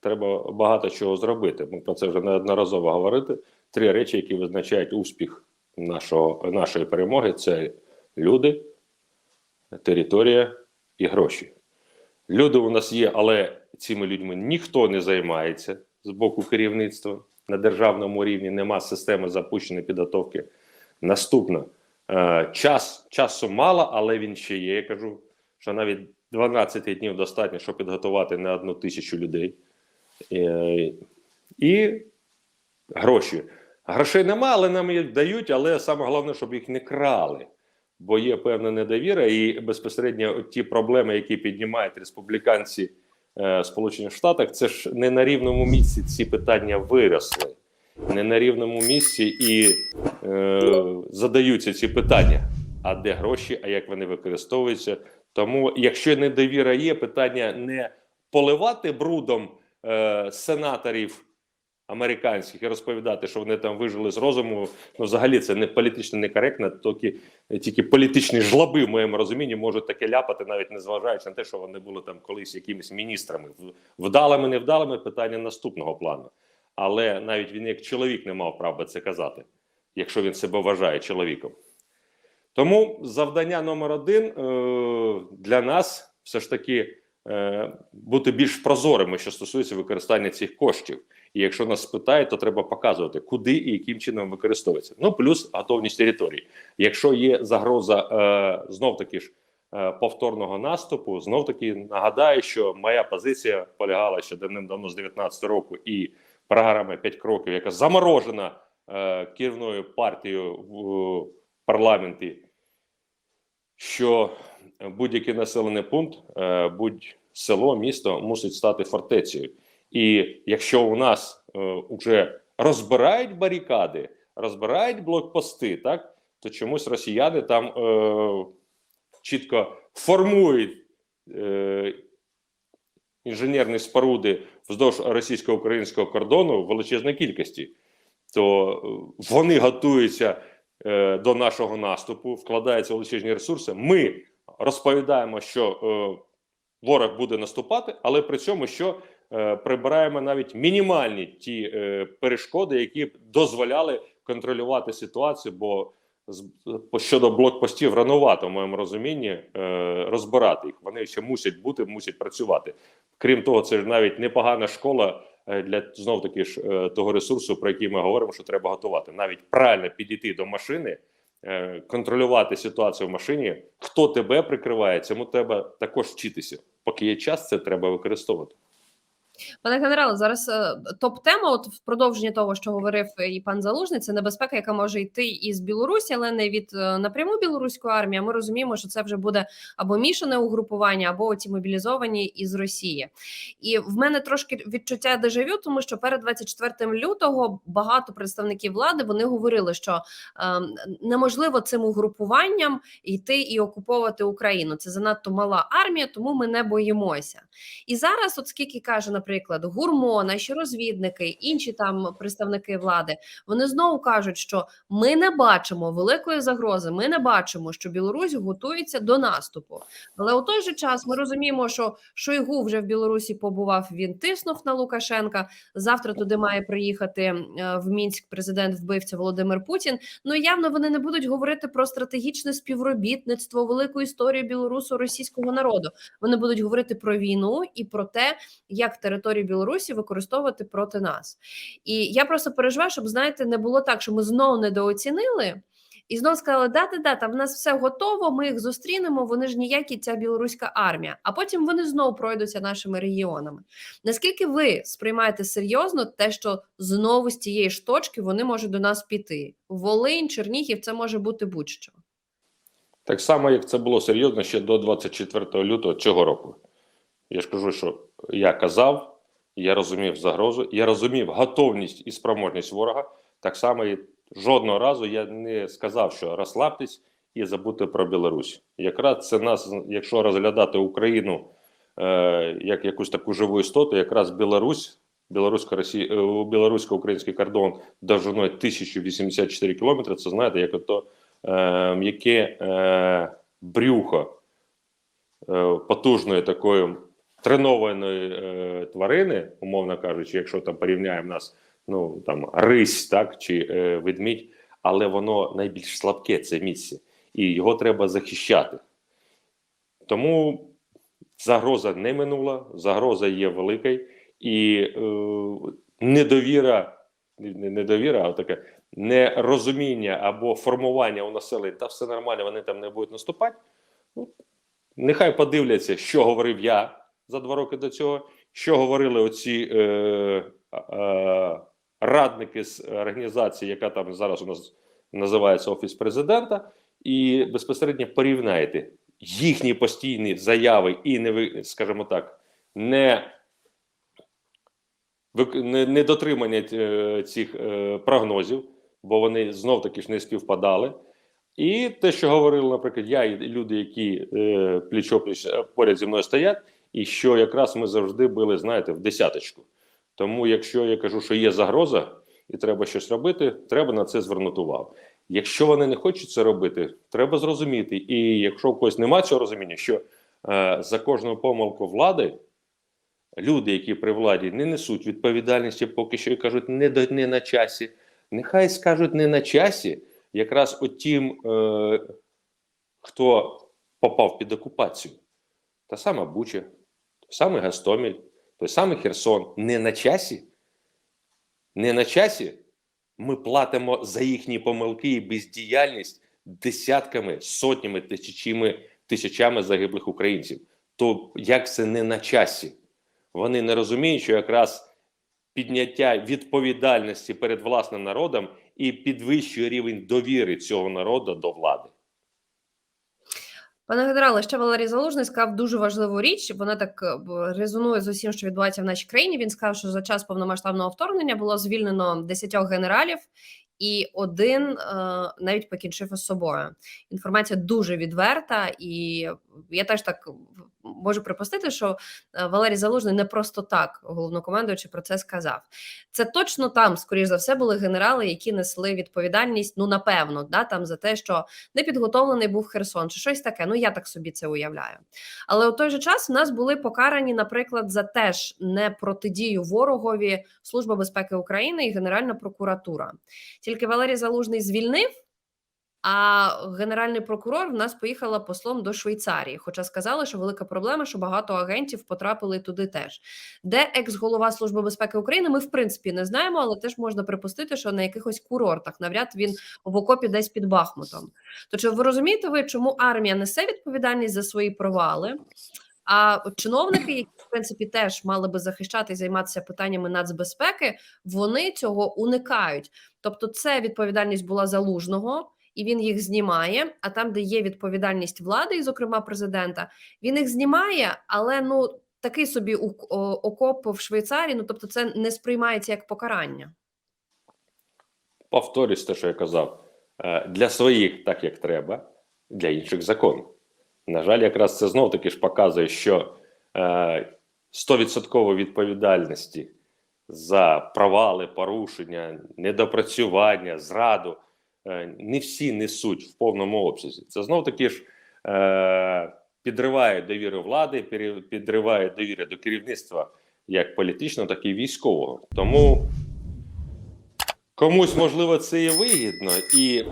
треба багато чого зробити. Ми про це вже неодноразово говорити. Три речі, які визначають успіх нашого, нашої перемоги: це люди, територія і гроші. Люди у нас є, але цими людьми ніхто не займається з боку керівництва. На державному рівні нема системи запущеної підготовки. Наступно е, час часу мало, але він ще є. Я кажу, що навіть 12 днів достатньо, щоб підготувати на одну тисячу людей. Е, і гроші. Грошей нема, але нам їх дають, але саме головне, щоб їх не крали. Бо є певна недовіра, і безпосередньо ті проблеми, які піднімають республіканці е, Сполучених Штатах, це ж не на рівному місці ці питання виросли. Не на рівному місці і е, задаються ці питання: а де гроші, а як вони використовуються? Тому, якщо недовіра є, питання не поливати брудом е, сенаторів американських і розповідати, що вони там вижили з розуму. Ну, взагалі, це не політично некоректно, тільки, тільки політичні жлоби, в моєму розумінні, можуть таке ляпати, навіть не зважаючи на те, що вони були там колись якимись міністрами. Вдалими, невдалими питання наступного плану. Але навіть він як чоловік не мав права це казати, якщо він себе вважає чоловіком. Тому завдання номер один е, для нас все ж таки бути більш прозорими, що стосується використання цих коштів. І якщо нас спитають, то треба показувати, куди і яким чином використовується. Ну плюс готовність території. Якщо є загроза е, знов таки ж е, повторного наступу, знов таки нагадаю, що моя позиція полягала ще давним-давно з 19 року і програма 5 кроків, яка заморожена е, керівною партією в парламенті, що будь-який населений пункт, е, будь село, місто мусить стати фортецею. І якщо у нас е, вже розбирають барикади, розбирають блокпости, так то чомусь росіяни там е, чітко формують е, інженерні споруди вздовж російсько-українського кордону в величезній кількості, то е, вони готуються е, до нашого наступу, вкладаються величезні ресурси. Ми розповідаємо, що е, ворог буде наступати, але при цьому що е, прибираємо навіть мінімальні ті е, перешкоди, які б дозволяли контролювати ситуацію. Бо щодо блокпостів ранувато, в моєму розумінні, розбирати їх. Вони ще мусять бути, мусять працювати. Крім того, це ж навіть непогана школа для знов таки ж того ресурсу, про який ми говоримо, що треба готувати. Навіть правильно підійти до машини, контролювати ситуацію в машині. Хто тебе прикриває, цьому треба також вчитися. Поки є час, це треба використовувати. Пане генерале, зараз е, топ-тема, от в продовження того, що говорив і пан Залужний, це небезпека, яка може йти із Білорусі, але не від е, напряму білоруської армії. а Ми розуміємо, що це вже буде або мішане угрупування, або ті мобілізовані із Росії. І в мене трошки відчуття дежавю, тому що перед 24 лютого багато представників влади вони говорили, що е, неможливо цим угрупуванням йти і окуповувати Україну. Це занадто мала армія, тому ми не боїмося. І зараз, от скільки каже, наприклад, гурмо, наші розвідники, інші там представники влади, вони знову кажуть, що ми не бачимо великої загрози. Ми не бачимо, що Білорусь готується до наступу. Але у той же час ми розуміємо, що Шойгу вже в Білорусі побував. Він тиснув на Лукашенка. Завтра туди має приїхати е, в Мінськ президент вбивця Володимир Путін. Ну явно вони не будуть говорити про стратегічне співробітництво, велику історію білорусо-російського народу. Вони будуть говорити про війну і про те, як територію Білорусі використовувати проти нас. І я просто переживаю, щоб знаєте, не було так, що ми знову недооцінили. І знову сказали, да, да, да, там в нас все готово, ми їх зустрінемо, вони ж ніякі ця білоруська армія. А потім вони знову пройдуться нашими регіонами. Наскільки ви сприймаєте серйозно те, що знову з цієї ж точки вони можуть до нас піти? Волинь, Чернігів, це може бути будь-що. Так само, як це було серйозно ще до 24 лютого цього року. Я ж кажу, що я казав, я розумів загрозу, я розумів готовність і спроможність ворога. Так само і жодного разу я не сказав, що розслабтесь і забудьте про Білорусь. Якраз це нас, якщо розглядати Україну е, як якусь таку живу істоту, якраз Білорусь, е, білорусько-український кордон довжиною 1084 кілометри, це знаєте, як ото е, м'яке е, брюхо е, потужної такої тренованої е, тварини, умовно кажучи, якщо там порівняємо нас, ну там рись, так чи е, ведмідь, але воно найбільш слабке це місце, і його треба захищати. Тому загроза не минула, загроза є великою, і е, недовіра, не недовіра, а таке нерозуміння або формування у населення, та все нормально, вони там не будуть наступати. Ну, нехай подивляться, що говорив я за два роки до цього, що говорили оці е, е, радники з організації, яка там зараз у нас називається Офіс президента, і безпосередньо порівняйте їхні постійні заяви і не скажімо так, не не, дотримання е, цих е, прогнозів, бо вони знов таки ж не співпадали. І те, що говорили, наприклад, я і люди, які е, е, поряд зі мною стоять, і що якраз ми завжди були, знаєте, в десяточку. Тому, якщо я кажу, що є загроза і треба щось робити, треба на це звернути увагу. Якщо вони не хочуть це робити, треба зрозуміти. І якщо у когось немає цього розуміння, що е, за кожну помилку влади люди, які при владі не несуть відповідальності, поки що і кажуть, не, до, не на часі. Нехай скажуть не на часі, якраз отім, е, хто попав під окупацію. Та сама Буча, самий Гастоміль, той самий Херсон. Не на часі. Не на часі ми платимо за їхні помилки і бездіяльність десятками, сотнями, тисячами, тисячами загиблих українців. То як це не на часі? Вони не розуміють, що якраз підняття відповідальності перед власним народом і підвищує рівень довіри цього народу до влади. Пане генерале, ще Валерій Залужний сказав дуже важливу річ. Вона так е, резонує з усім, що відбувається в нашій країні. Він сказав, що за час повномасштабного вторгнення було звільнено 10 генералів, і один е, навіть покінчив із собою. Інформація дуже відверта, і я теж так можу припустити, що е, Валерій Залужний не просто так головнокомандуючи про це сказав. Це точно там, скоріш за все, були генерали, які несли відповідальність. Ну напевно, да там за те, що не підготовлений був Херсон, чи щось таке. Ну я так собі це уявляю. Але у той же час в нас були покарані, наприклад, за теж не протидію ворогові Служба безпеки України і Генеральна прокуратура. Тільки Валерій Залужний звільнив. А генеральний прокурор в нас поїхала послом до Швейцарії. Хоча сказали, що велика проблема, що багато агентів потрапили туди теж. Де екс-голова Служби безпеки України, ми в принципі не знаємо, але теж можна припустити, що на якихось курортах навряд він в окопі десь під Бахмутом. То чи ви розумієте ви, чому армія несе відповідальність за свої провали? А чиновники, які в принципі теж мали би захищати і займатися питаннями нацбезпеки, вони цього уникають. Тобто, це відповідальність була залужного, і він їх знімає. А там, де є відповідальність влади, і, зокрема президента, він їх знімає, але ну такий собі окоп в Швейцарії. Ну тобто, це не сприймається як покарання. Повторюсь те, що я казав, е, для своїх так як треба, для інших закон. На жаль, якраз це знов таки ж показує, що е, 100% відповідальності за провали, порушення, недопрацювання, зраду е, не всі несуть в повному обсязі. Це знов таки ж е, підриває довіру влади, підриває довіру до керівництва як політичного, так і військового. Тому Комусь можливо це і вигідно, і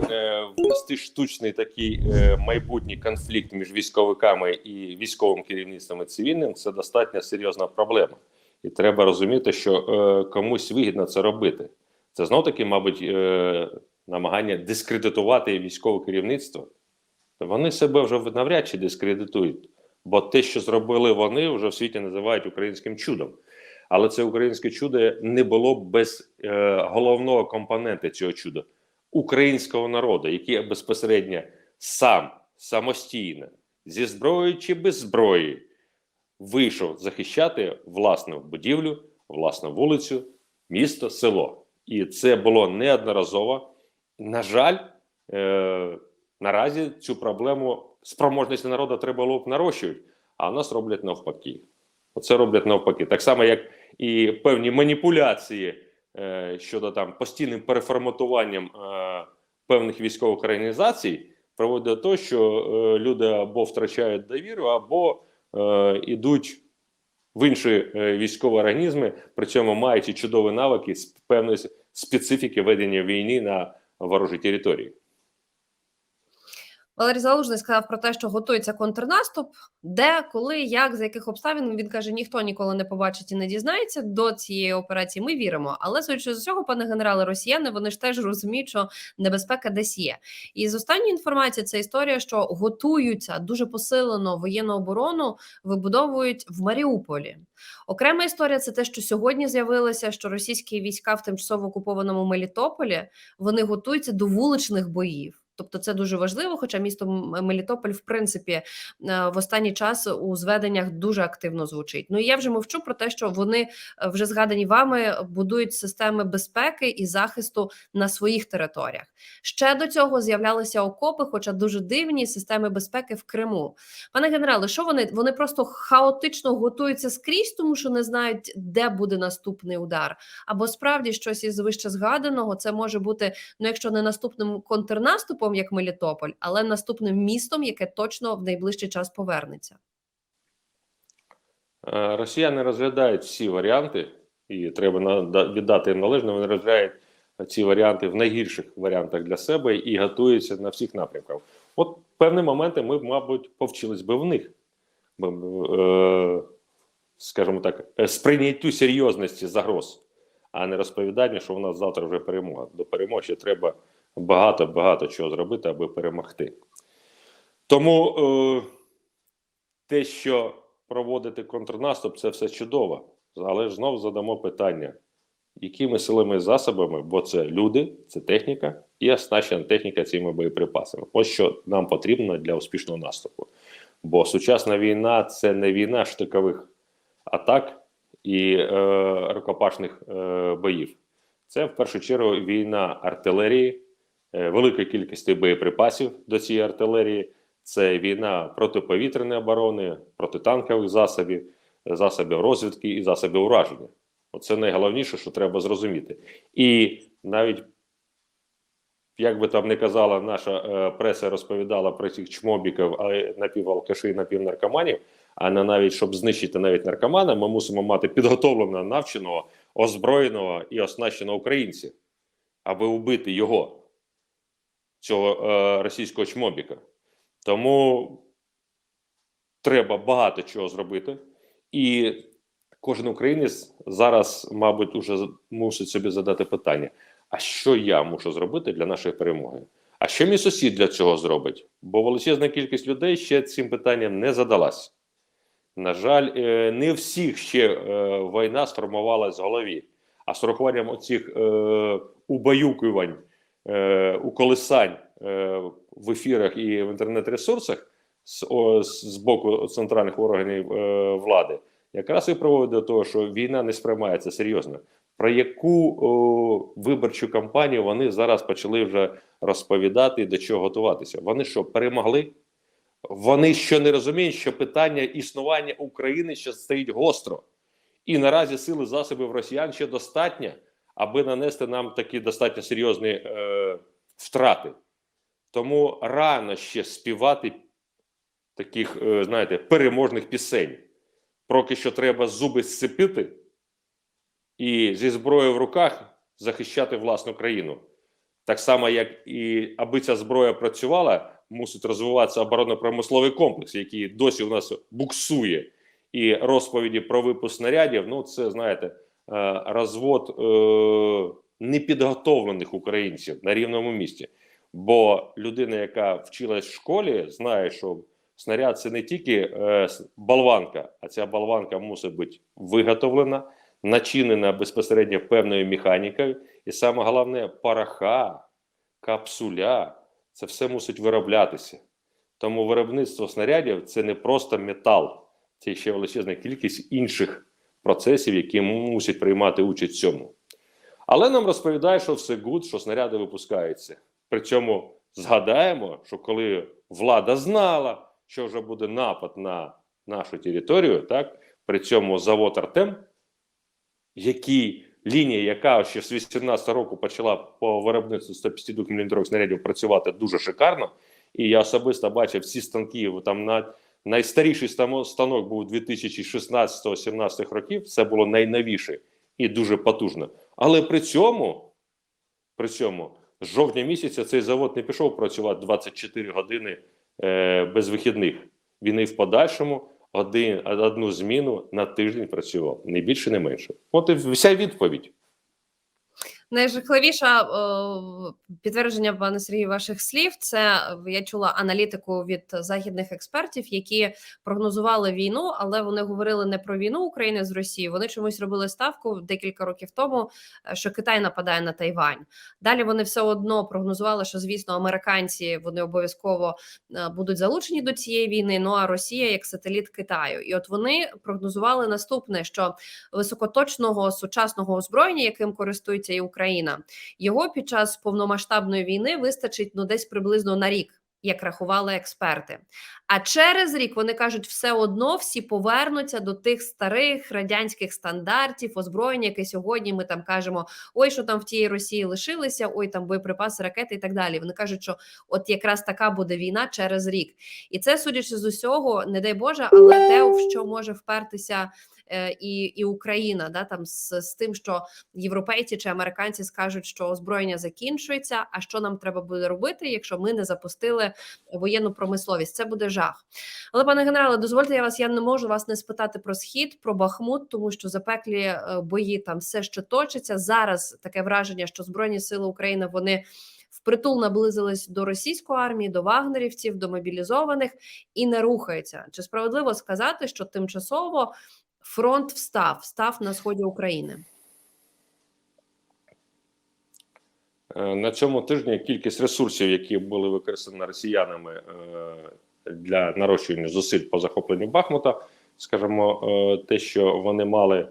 е, штучний такий е, майбутній конфлікт між військовиками і військовим керівництвом і цивільним це достатньо серйозна проблема. І треба розуміти, що е, комусь вигідно це робити. Це знов таки, мабуть, е, намагання дискредитувати військове керівництво. Вони себе вже навряд чи дискредитують, бо те, що зробили вони, вже в світі називають українським чудом. Але це українське чудо не було б без е, головного компонента цього чуда українського народу, який безпосередньо сам самостійно зі зброєю чи без зброї вийшов захищати власну будівлю, власну вулицю, місто, село. І це було неодноразово. На жаль, е, наразі цю проблему спроможності народу треба було б нарощувати, а нас роблять навпаки. Оце роблять навпаки. Так само, як і певні маніпуляції е, щодо там постійним переформатуванням е, певних військових організацій приводить до того, що люди або втрачають довіру, або ідуть в інші військові організми, при цьому маючи чудові навики з певної специфіки ведення війни на ворожій території. Валерій Залужний сказав про те, що готується контрнаступ. Де, коли, як, за яких обставин він каже, ніхто ніколи не побачить і не дізнається до цієї операції. Ми віримо. Але судячи з цього, пане генерале, росіяни вони ж теж розуміють, що небезпека десь є. І з останньої інформації це історія, що готуються дуже посилено воєнну оборону, вибудовують в Маріуполі. Окрема історія це те, що сьогодні з'явилося, що російські війська в тимчасово окупованому Мелітополі вони готуються до вуличних боїв. Тобто це дуже важливо, хоча місто Мелітополь, в принципі, е, в останній час у зведеннях дуже активно звучить. Ну і я вже мовчу про те, що вони е, вже згадані вами будують системи безпеки і захисту на своїх територіях. Ще до цього з'являлися окопи, хоча дуже дивні системи безпеки в Криму. Пане генерале, що вони? Вони просто хаотично готуються скрізь, тому що не знають, де буде наступний удар. Або справді щось із вище згаданого, це може бути ну, якщо не наступним контрнаступом, як Мелітополь, але наступним містом, яке точно в найближчий час повернеться. Е, Росіяни розглядають всі варіанти, і треба віддати їм належне. Вони розглядають ці варіанти в найгірших варіантах для себе і готуються на всіх напрямках. От певні моменти ми, б, мабуть, повчились би в них, е, скажімо так, е, сприйняттю серйозності загроз, а не розповідання, що у нас завтра вже перемога. До перемоги треба багато багато чого зробити, аби перемогти. Тому е, те, що проводити контрнаступ, це все чудово. Але ж знов задамо питання, якими силами і засобами, бо це люди, це техніка і оснащена техніка цими боєприпасами. Ось що нам потрібно для успішного наступу. Бо сучасна війна це не війна штикових атак і е, рукопашних е, боїв. Це в першу чергу війна артилерії, великої кількості боєприпасів до цієї артилерії. Це війна протиповітряної оборони, протитанкових засобів, засобів розвідки і засобів ураження. Оце найголовніше, що треба зрозуміти. І навіть, як би там не казала, наша е, преса розповідала про цих чмобіків, а напівалкаші напівнаркоманів, а не навіть щоб знищити навіть наркомана, ми мусимо мати підготовленого, навченого, озброєного і оснащеного українця, аби вбити його, цього е, російського чмобіка. Тому треба багато чого зробити, і кожен українець зараз, мабуть, уже мусить собі задати питання: а що я мушу зробити для нашої перемоги? А що мій сусід для цього зробить? Бо величезна кількість людей ще цим питанням не задалась. На жаль, е, не всіх ще е, війна сформувалась в голові, а з урахуванням оцих убаюкувань, уколисань е, в ефірах і в інтернет-ресурсах з, з боку центральних органів е, влади, якраз і приводить до того, що війна не сприймається серйозно. Про яку о, виборчу кампанію вони зараз почали вже розповідати і до чого готуватися? Вони що перемогли? Вони що не розуміють, що питання існування України ще стоїть гостро, і наразі сили засобів росіян ще достатньо, аби нанести нам такі достатньо серйозні е, втрати. Тому рано ще співати таких, е, знаєте, переможних пісень. Поки що треба зуби зцепити і зі зброєю в руках захищати власну країну. Так само, як і аби ця зброя працювала, мусить розвиватися оборонно-промисловий комплекс, який досі у нас буксує. І розповіді про випуск снарядів, ну це знаєте, розвод е, непідготовлених українців на рівному місці. Бо людина, яка вчилась в школі, знає, що снаряд це не тільки е, болванка, а ця болванка мусить бути виготовлена, начинена безпосередньо певною механікою, і саме головне параха, капсуля це все мусить вироблятися. Тому виробництво снарядів це не просто метал, це ще величезна кількість інших процесів, які мусять приймати участь в цьому. Але нам розповідають, що все гуд, що снаряди випускаються. При цьому згадаємо, що коли влада знала, що вже буде напад на нашу територію, так при цьому завод Артем, який лінія, яка ще з 18 року почала по виробництву 152 мм снарядів працювати дуже шикарно. І я особисто бачив всі станки там на найстаріший станок, був 2016-17 років. Це було найновіше і дуже потужно. Але при цьому, при цьому, з жовтня місяця цей завод не пішов працювати 24 години е, без вихідних. Він і в подальшому один, одну зміну на тиждень працював, не більше, не менше. От і вся відповідь. Найжахливіше підтвердження, пане Сергію, ваших слів. Це е, я чула аналітику від західних експертів, які прогнозували війну, але вони говорили не про війну України з Росією. Вони чомусь робили ставку декілька років тому, е, що Китай нападає на Тайвань. Далі вони все одно прогнозували, що звісно американці вони обов'язково е, будуть залучені до цієї війни. Ну а Росія як сателіт Китаю, і от вони прогнозували наступне: що високоточного сучасного озброєння, яким користується і Україна, його під час повномасштабної війни вистачить ну десь приблизно на рік. Як рахували експерти, а через рік вони кажуть, все одно всі повернуться до тих старих радянських стандартів озброєння, яке сьогодні ми там кажемо: ой, що там в тієї Росії лишилися, ой, там боєприпаси, ракети і так далі. Вони кажуть, що от якраз така буде війна через рік, і це судячи з усього, не дай Боже, але те, в що може впертися і, і Україна, да там з, з тим, що європейці чи американці скажуть, що озброєння закінчується. А що нам треба буде робити, якщо ми не запустили воєнну промисловість? Це буде жах. Але пане генерале, дозвольте, я вас я не можу вас не спитати про схід, про Бахмут, тому що запеклі е, бої там все ще точаться. Зараз таке враження, що збройні сили України вони. Впритул наблизились до російської армії, до вагнерівців, до мобілізованих і не рухаються. Чи справедливо сказати, що тимчасово фронт встав, встав на сході України? Е, На цьому тижні кількість ресурсів, які були використані росіянами е, для нарощування зусиль по захопленню Бахмута, скажімо, е, те, що вони мали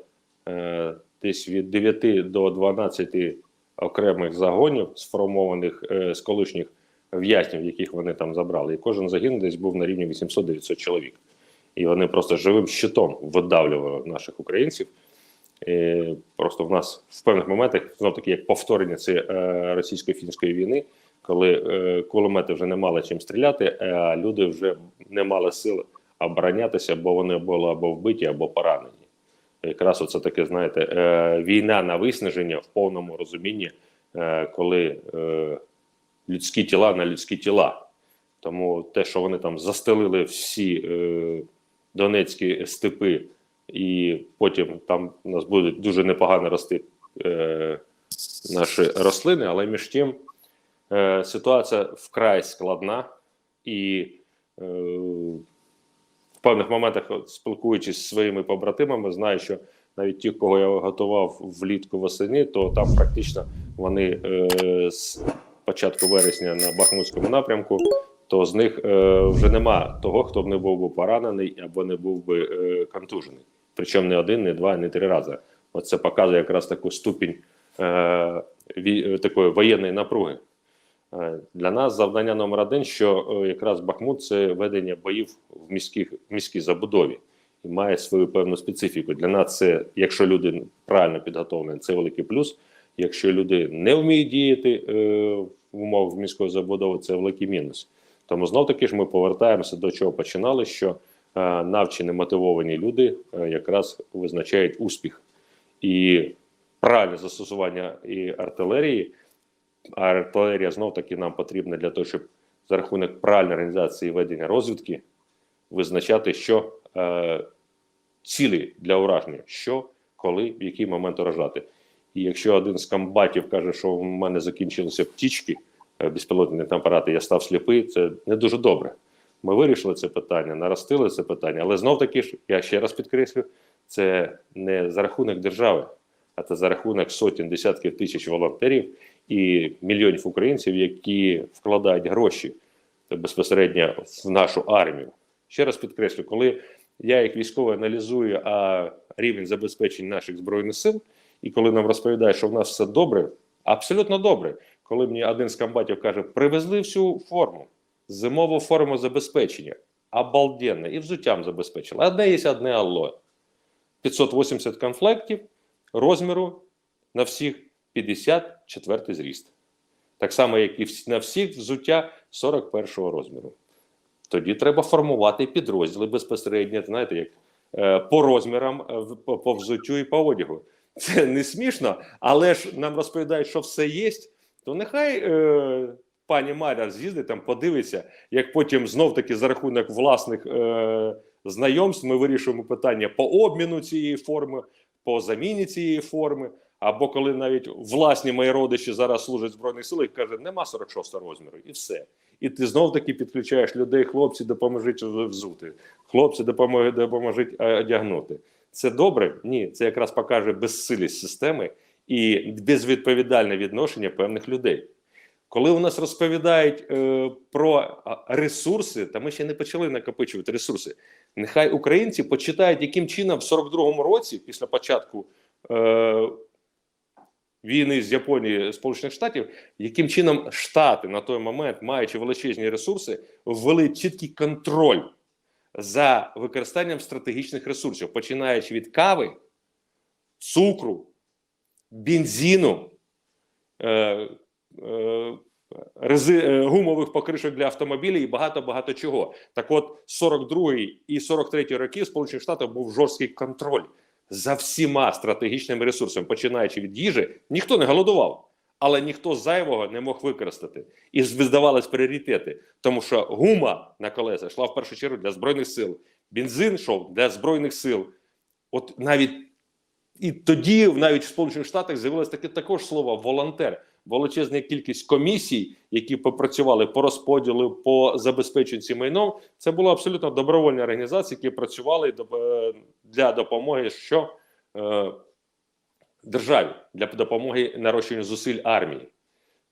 десь від 9 до 12 окремих загонів, сформованих з колишніх в'язнів, яких вони там забрали, і кожен загін десь був на рівні 800-900 чоловік. І вони просто живим щитом видавлювали наших українців. І просто в нас в певних моментах знов таки як повторення цієї е, російсько-фінської війни, коли е, кулемети вже не мали чим стріляти, а люди вже не мали сил оборонятися, бо вони були або вбиті, або поранені. Якраз оце таке, знаєте, е, війна на виснаження в повному розумінні, е, коли е, людські тіла на людські тіла. Тому те, що вони там застелили всі е, донецькі степи, і потім там у нас будуть дуже непогано рости е, наші рослини, але між тим е, ситуація вкрай складна. І е, в певних моментах, спілкуючись зі своїми побратимами, знаю, що навіть ті, кого я готував влітку восени, то там практично вони е, з початку вересня на Бахмутському напрямку, то з них е, вже нема того, хто б не був би поранений або не був би е, контужений. Причому не один, не два, не три рази. Оце показує якраз таку ступінь е, ві, е, такої воєнної напруги. Е, Для нас завдання номер один, що е, якраз Бахмут це ведення боїв в міських міській забудові і має свою певну специфіку. Для нас це, якщо люди правильно підготовлені, це великий плюс. Якщо люди не вміють діяти е, в умовах міської забудови, це великий мінус. Тому знов таки ж ми повертаємося до чого починали, що е, навчені мотивовані люди е, якраз визначають успіх і правильне застосування і артилерії. А артилерія знов таки нам потрібна для того, щоб за рахунок правильної організації ведення розвідки визначати, що е, цілі для ураження, що, коли, в який момент уражати. І якщо один з комбатів каже, що в мене закінчилися птічки, безпілотні апарати, я став сліпий, це не дуже добре. Ми вирішили це питання, наростили це питання, але знов таки ж, я ще раз підкреслю, це не за рахунок держави, а це за рахунок сотень, десятків тисяч волонтерів і мільйонів українців, які вкладають гроші безпосередньо в нашу армію. Ще раз підкреслю, коли я як військовий аналізую а, рівень забезпечення наших збройних сил, і коли нам розповідають, що в нас все добре, абсолютно добре. Коли мені один з комбатів каже, привезли всю форму, зимову форму забезпечення, обалденно, і взуттям забезпечили. Одне є одне алло. 580 конфлектів розміру на всіх 54 зріст. Так само, як і на всіх взуття 41 розміру. тоді треба формувати підрозділи безпосередньо, знаєте, як е, по розмірам, е, по взуттю і по одягу. Це не смішно, але ж нам розповідають, що все є, то нехай е, пані Маря з'їздить там, подивиться, як потім знов таки за рахунок власних е, знайомств ми вирішуємо питання по обміну цієї форми, по заміні цієї форми. Або коли навіть власні мої родичі зараз служать в збройних силах, каже, нема 46 розміру, і все. І ти знов таки підключаєш людей, хлопці, допоможіть взути, хлопці, допоможіть е, одягнути. Це добре? Ні, це якраз покаже безсилість системи і безвідповідальне відношення певних людей. Коли у нас розповідають е, про ресурси, та ми ще не почали накопичувати ресурси. Нехай українці почитають, яким чином в 42-му році, після початку е, війни з Японії Сполучених Штатів, яким чином Штати на той момент, маючи величезні ресурси, ввели чіткий контроль за використанням стратегічних ресурсів, починаючи від кави, цукру, бензину, е, е, рези, е, гумових покришок для автомобілів і багато багато чого. Так от, 42-й і 43-й роки в Сполучених Штатах був жорсткий контроль за всіма стратегічними ресурсами, починаючи від їжі, ніхто не голодував, але ніхто зайвого не мог використати. І здавались пріоритети, тому що гума на колеса йшла в першу чергу для збройних сил, бензин йшов для збройних сил. От навіть і тоді, навіть в Сполучених Штатах, з'явилось таке також слово волонтер. Величезна кількість комісій, які попрацювали по розподілу, по забезпеченню цим майном. Це були абсолютно добровольні організації, які працювали е, для допомоги що е, державі, для допомоги нарощенню зусиль армії.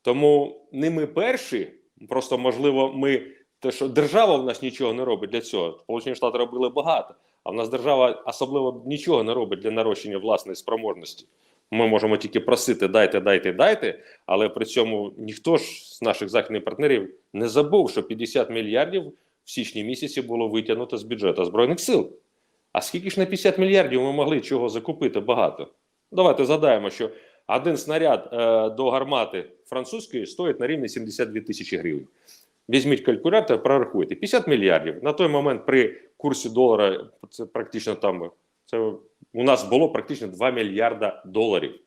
Тому не ми перші, просто можливо, ми те, що держава в нас нічого не робить для цього. Сполучені Штати робили багато, а в нас держава особливо нічого не робить для нарощення власної спроможності. Ми можемо тільки просити дайте, дайте, дайте, але при цьому ніхто ж з наших західних партнерів не забув, що 50 мільярдів в січні місяці було витягнуто з бюджету збройних сил. А скільки ж на 50 мільярдів ми могли чого закупити багато? Давайте згадаємо, що один снаряд е, до гармати французької стоїть на рівні 72 тисячі гривень. Візьміть калькулятор, прорахуйте. 50 мільярдів. На той момент при курсі долара це практично там. Це у нас було практично 2 мільярда доларів.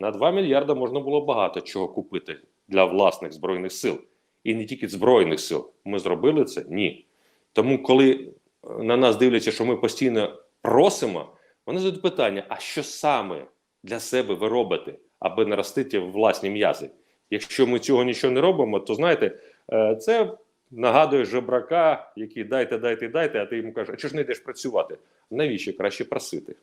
На 2 мільярда можна було багато чого купити для власних збройних сил. І не тільки збройних сил. Ми зробили це? Ні. Тому, коли е, на нас дивляться, що ми постійно просимо, вони задають питання: а що саме для себе ви робите, аби наростити власні м'язи? Якщо ми цього нічого не робимо, то знаєте, це нагадує жебрака, який дайте, дайте, дайте, а ти йому кажеш, а чого ж не йдеш працювати? Навіщо краще просити?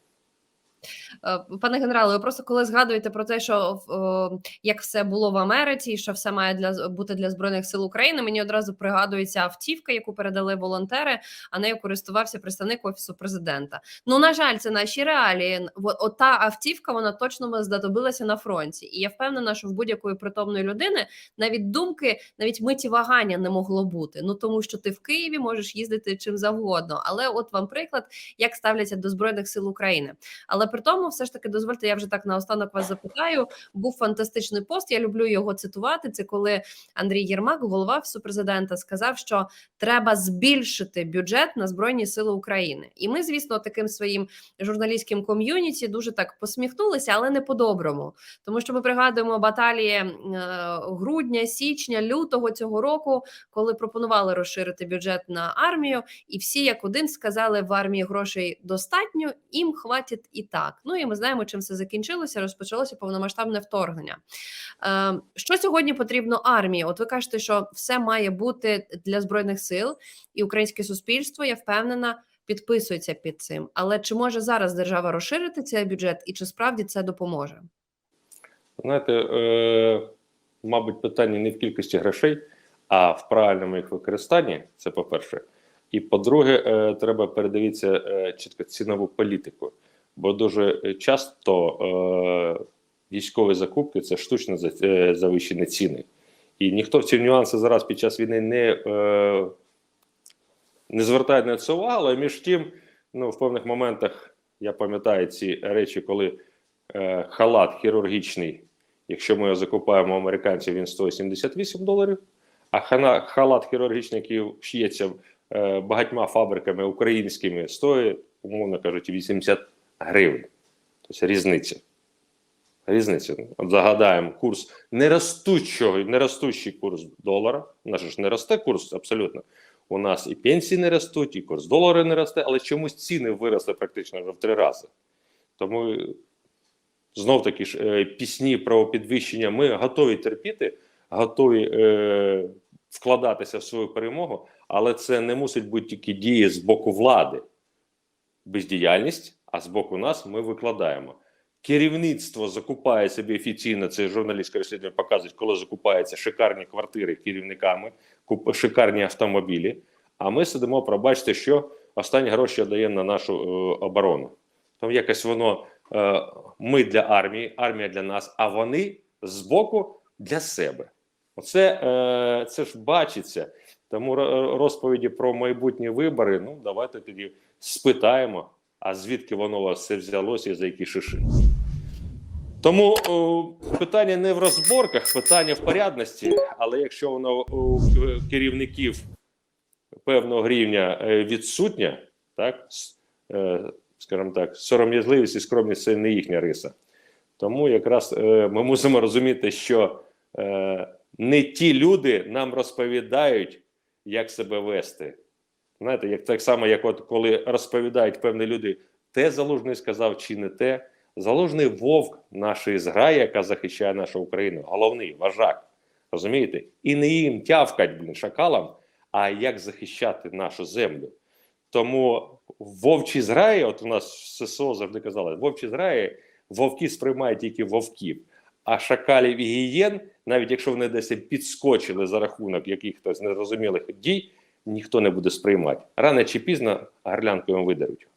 Е, Пане генерале, ви просто коли згадуєте про те, що о, як все було в Америці, що все має для бути для збройних сил України, мені одразу пригадується автівка, яку передали волонтери, а нею користувався представник офісу президента. Ну на жаль, це наші реалії. От та автівка вона точно знадобилася на фронті, і я впевнена, що в будь-якої притомної людини навіть думки, навіть миті вагання не могло бути. Ну тому що ти в Києві можеш їздити чим завгодно. Але от вам приклад, як ставляться до збройних сил України. Але при тому, все ж таки, дозвольте, я вже так наостанок вас запитаю. Був фантастичний пост. Я люблю його цитувати. Це коли Андрій Єрмак, голова Офісу президента, сказав, що треба збільшити бюджет на збройні сили України. І ми, звісно, таким своїм журналістським ком'юніті дуже так посміхнулися, але не по-доброму. Тому що ми пригадуємо баталії е, грудня, січня, лютого цього року, коли пропонували розширити бюджет на армію, і всі як один сказали, в армії грошей достатньо, їм хватить і так. Ну і ми знаємо, чим це закінчилося. Розпочалося повномасштабне вторгнення. Е, що сьогодні потрібно армії? От ви кажете, що все має бути для збройних сил, і українське суспільство, я впевнена, підписується під цим. Але чи може зараз держава розширити цей бюджет, і чи справді це допоможе? Знаєте, е, мабуть, питання не в кількості грошей, а в правильному їх використанні. Це по-перше. І по-друге, е, треба передивитися е, чітко цінову політику. Бо дуже часто е, військові закупки це штучно е, завищені ціни. І ніхто в ці нюанси зараз під час війни не, е, не звертає на це увагу, але між тим, ну, в певних моментах я пам'ятаю ці речі, коли е, халат хірургічний, якщо ми його закупаємо американців, він стоїть 78 доларів, а хана, халат хірургічний, який шиється е, багатьма фабриками українськими стоїть, умовно кажучи, 80 гривень. Тобто різниця. Різниця. От загадаємо курс неростучого, неростущий курс долара. У нас ж не росте курс абсолютно. У нас і пенсії не ростуть, і курс долара не росте, але чомусь ціни виросли практично вже в три рази. Тому знов таки ж е, пісні про підвищення. Ми готові терпіти, готові е, вкладатися в свою перемогу, але це не мусить бути тільки дії з боку влади, бездіяльність, а з боку нас ми викладаємо. Керівництво закупає собі офіційно, це журналістське розслідування показують, коли закупаються шикарні квартири керівниками, шикарні автомобілі. А ми сидимо, пробачте, що останні гроші даємо на нашу е, оборону. Тому якось воно е, ми для армії, армія для нас, а вони збоку для себе. Оце е, це ж бачиться. Тому розповіді про майбутні вибори. Ну давайте тоді спитаємо, а звідки воно у вас все взялося і за які шиши. Тому о, питання не в розборках, питання в порядності. Але якщо воно у керівників певного рівня е, відсутня, так е, скажімо так, сором'язливість і скромність це не їхня риса. Тому якраз е, ми мусимо розуміти, що е, не ті люди нам розповідають, як себе вести. Знаєте, як так само, як от коли розповідають певні люди, те залужний сказав чи не те. Залужний вовк нашої зграї, яка захищає нашу Україну, головний вожак. Розумієте? І не їм тявкать, блін, шакалам, а як захищати нашу землю. Тому вовчі зграї, от у нас в ССО завжди казали, вовчі зграї, вовки сприймають тільки вовків. А шакалів і гієн, навіть якщо вони десь підскочили за рахунок якихось незрозумілих дій, ніхто не буде сприймати. Рано чи пізно горлянку їм видаруть.